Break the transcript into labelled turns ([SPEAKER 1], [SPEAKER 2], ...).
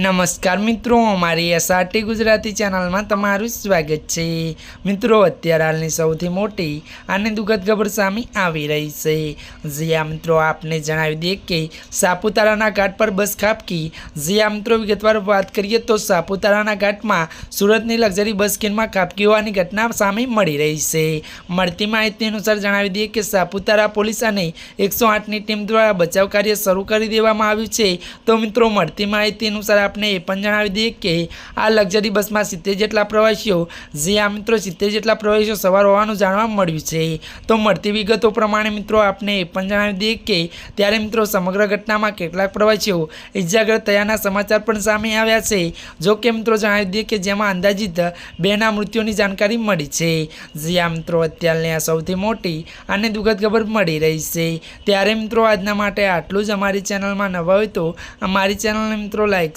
[SPEAKER 1] નમસ્કાર મિત્રો, અમારી એસઆરટી ગુજરાતી ચેનલમાં તમારું સ્વાગત છે. મિત્રો, અત્યારે હાલની સૌથી મોટી અને દુઃખદ ખબર સામે આવી રહી છે. જ્યાં મિત્રો, આપને જણાવી દઈએ કે સાપુતારાના ઘાટ પર બસ ખાબકી. જ્યાં મિત્રો, વિગતવાર વાત કરીએ તો સાપુતારાના ઘાટમાં સુરતની લક્ઝરી બસ સ્કેનમાં ખાબકી હોવાની ઘટના સામે મળી રહી છે. મળતી માહિતી અનુસાર જણાવી દઈએ કે સાપુતારા પોલીસ અને એકસો આઠની ટીમ દ્વારા બચાવ કાર્ય શરૂ કરી દેવામાં આવ્યું છે. તો મિત્રો, મળતી માહિતી અનુસાર આપણે એ પણ જણાવી દઈએ કે આ લક્ઝરી બસમાં સિત્તેર જેટલા પ્રવાસીઓ, જે આ મિત્રો સિત્તેર જેટલા પ્રવાસીઓ સવાર હોવાનું જાણવા મળ્યું છે. તો મળતી વિગતો પ્રમાણે મિત્રો આપણે એ પણ જણાવી દઈએ કે ત્યારે મિત્રો સમગ્ર ઘટનામાં કેટલાક પ્રવાસીઓ ઇજાગ્રસ્ત થયાના સમાચાર પણ સામે આવ્યા છે. જો કે મિત્રો જણાવી દઈએ કે જેમાં અંદાજિત બેના મૃત્યુની જાણકારી મળી છે. જે આ મિત્રો અત્યારની આ સૌથી મોટી અને દુઃખદ ખબર મળી રહી છે. ત્યારે મિત્રો આજના માટે આટલું જ અમારી ચેનલમાં નવા હોય તો અમારી ચેનલને મિત્રો લાઈક